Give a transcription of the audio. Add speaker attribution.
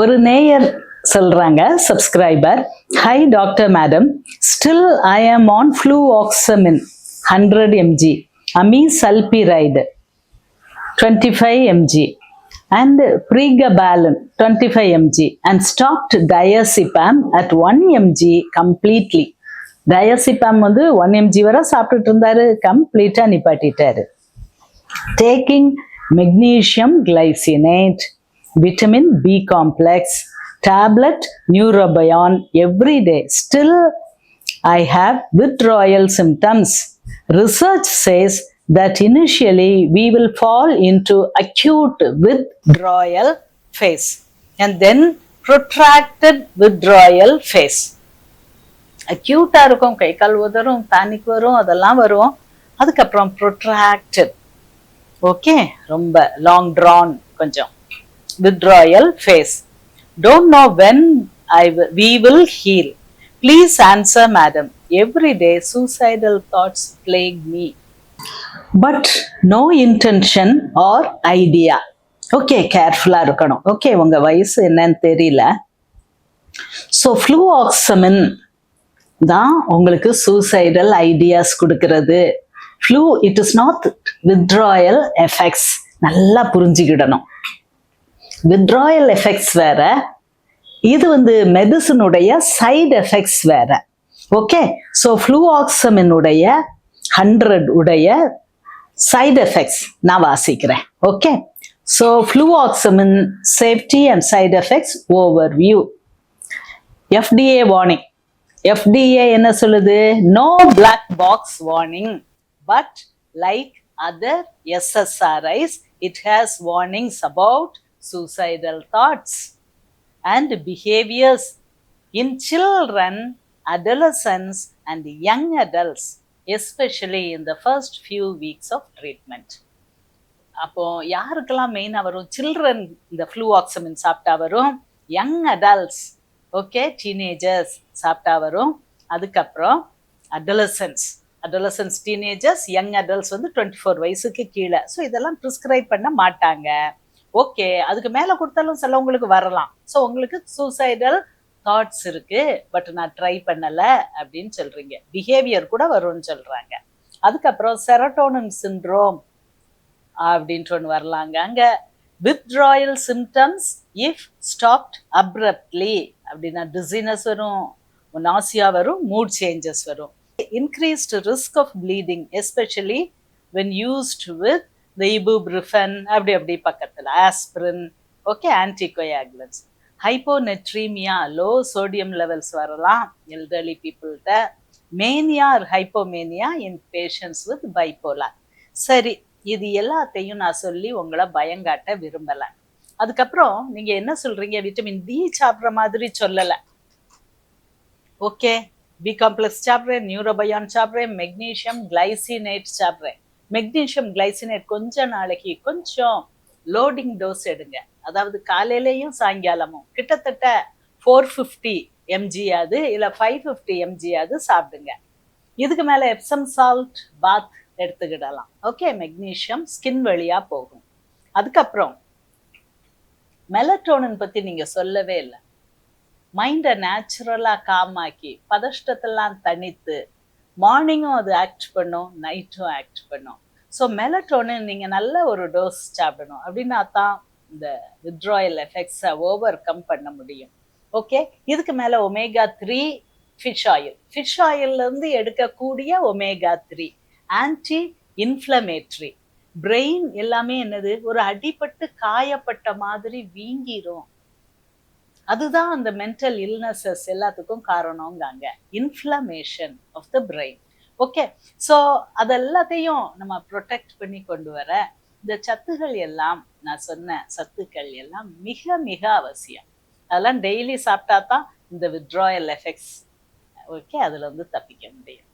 Speaker 1: ஒரு நேயர் சொல்றாங்க subscriber hi doctor madam still I am on fluvoxamine hundred MG amisulpride twenty five MG and pregabalin 25 mg and stopped diazepam at 1 mg completely. Diazepam வந்து one MG வரை சாப்பிட்டுட்டு இருந்தாரு கம்ப்ளீட்டாக நிப்பாட்டிட்டாரு. Taking magnesium glycinate vitamin b complex tablet neurobion every day still i have withdrawal symptoms research says that initially we will fall into acute withdrawal phase and then protracted withdrawal phase அக்யூட்டா இருக்கும் கை கால் உதறும் panic வரும் அதெல்லாம் வரும் அதுக்கப்புறம் protracted okay ரொம்ப லாங் ட்ரான் கொஞ்சம் withdrawal phase. Don't know when i we will heal. Please answer madam. Every day suicidal thoughts plague me. But no intention or idea okay கேர்ஃபுல்லாக இருக்கணும். ஓகே உங்கள் வயசு என்னன்னு தெரியல. ஸோ ஃப்ளூ ஆக்சமின் தான் உங்களுக்கு சூசைடல் ஐடியாஸ் கொடுக்கறது. Flu it is not withdrawal effects நல்லா புரிஞ்சுக்கிடணும். வித்ராயல் எஃபெக்ட்ஸ் வேற. இது வந்து மெடிசனுடைய சைடு எஃபெக்ட்ஸ் வேற. ஓகே ஸோ ஃப்ளூஆக்சமினுடைய ஹண்ட்ரட் உடைய சைடு எஃபெக்ட்ஸ் நான் வாசிக்கிறேன். Okay so fluvoxamine safety and side effects overview FDA warning FDA என்ன சொல்லுது? No black box warning but like other SSRIs it has warnings about suicidal thoughts and behaviors in children, adolescents, and young adults, especially in the first few weeks of treatment. அப்போ யாருக்கெல்லாம் மெயினாக வரும்? Children இந்த flu ஆக்சமின் சாப்பிட்டா வரும். Young adults okay teenagers சாப்பிட்டா வரும். அதுக்கப்புறம் adolescents adolescents teenagers young adults வந்து டுவெண்ட்டி ஃபோர் வயசுக்கு கீழே. ஸோ இதெல்லாம் ப்ரிஸ்கிரைப் பண்ண மாட்டாங்க. ஓகே அதுக்கு மேலே கொடுத்தாலும் சிலவங்களுக்கு வரலாம். ஸோ உங்களுக்கு சூசைடல் தாட்ஸ் இருக்கு. பட் நான் ட்ரை பண்ணலை அப்படின்னு சொல்றீங்க. பிஹேவியர் கூட வரும்னு சொல்றாங்க. அதுக்கப்புறம் செரட்டோனின் சிண்ட்ரோம் அப்படின்ட்டு ஒன்று வரலாங்க. அங்கே withdrawal symptoms if stopped abruptly அப்படின்னா டிசீனஸ் வரும் நாசியா வரும் மூட் சேஞ்சஸ் வரும். Increased risk of bleeding especially when used with இந்த இபுப்ரிஃபன் அப்படி அப்படி பக்கத்தில். Aspirin okay anticoagulants hyponatremia low sodium levels வரலாம். Elderly பீப்புள்கிட்ட mania or hypomania in patients with bipolar சரி இது எல்லாத்தையும் நான் சொல்லி உங்களை பயங்காட்ட விரும்பலை. அதுக்கப்புறம் நீங்க என்ன சொல்றீங்க? விட்டமின் டி சாப்பிட்ற மாதிரி சொல்லலை. ஓகே பி காம்ப்ளெக்ஸ் சாப்பிட்றேன் நியூரோபயான் சாப்பிட்றேன் மெக்னீஷியம் கிளைசினேட் சாப்பிட்றேன். மெக்னீஷியம் கிளைசினேட் கொஞ்ச நாளைக்கு கொஞ்சம் லோடிங் டோஸ் எடுங்க. அதாவது காலையிலையும் சாயங்காலமும். கிட்டத்தட்ட ஃபோர் ஃபிஃப்டி எம்ஜியாவது இல்லை ஃபைவ் ஃபிஃப்டி எம்ஜியாவது சாப்பிடுங்க. இதுக்கு மேலே எப்சம் சால்ட் பாத் எடுத்துக்கிடலாம். ஓகே மெக்னீஷியம் ஸ்கின் வழியாக போகும். அதுக்கப்புறம் மெலட்டோனின் பற்றி நீங்கள் சொல்லவே இல்லை. மைண்டை நேச்சுரலாக காமாக்கி பதஷ்டத்தெல்லாம் தனித்து மார்னிங்கும் அது ஆக்ட் பண்ணும் நைட்டும் ஆக்ட் பண்ணும். ஸோ மெலட்டோனின் நீங்கள் நல்ல ஒரு டோஸ் சாப்பிடணும். அப்படின்னா தான் இந்த வித்ட்ராயல் எஃபெக்ட்ஸை ஓவர் கம் பண்ண முடியும். ஓகே இதுக்கு மேலே omega three fish oil fish ஆயில்லேருந்து எடுக்கக்கூடிய omega three anti inflammatory brain எல்லாமே என்னது? ஒரு அடிபட்டு காயப்பட்ட மாதிரி வீங்கிரும். அதுதான் அந்த மென்டல் இல்னஸஸ் எல்லாத்துக்கும் காரணங்காங்க inflammation of the brain okay so அதெல்லாத்தையும் நம்ம ப்ரொடெக்ட் பண்ணி கொண்டு வர இந்த சத்துகள் எல்லாம் நான் சொன்ன சத்துக்கள் எல்லாம் மிக மிக அவசியம். அதெல்லாம் டெய்லி சாப்பிட்டா தான் இந்த வித்ட்ராயல் எஃபெக்ட்ஸ் ஓகே அதில் வந்து தப்பிக்க முடியும்.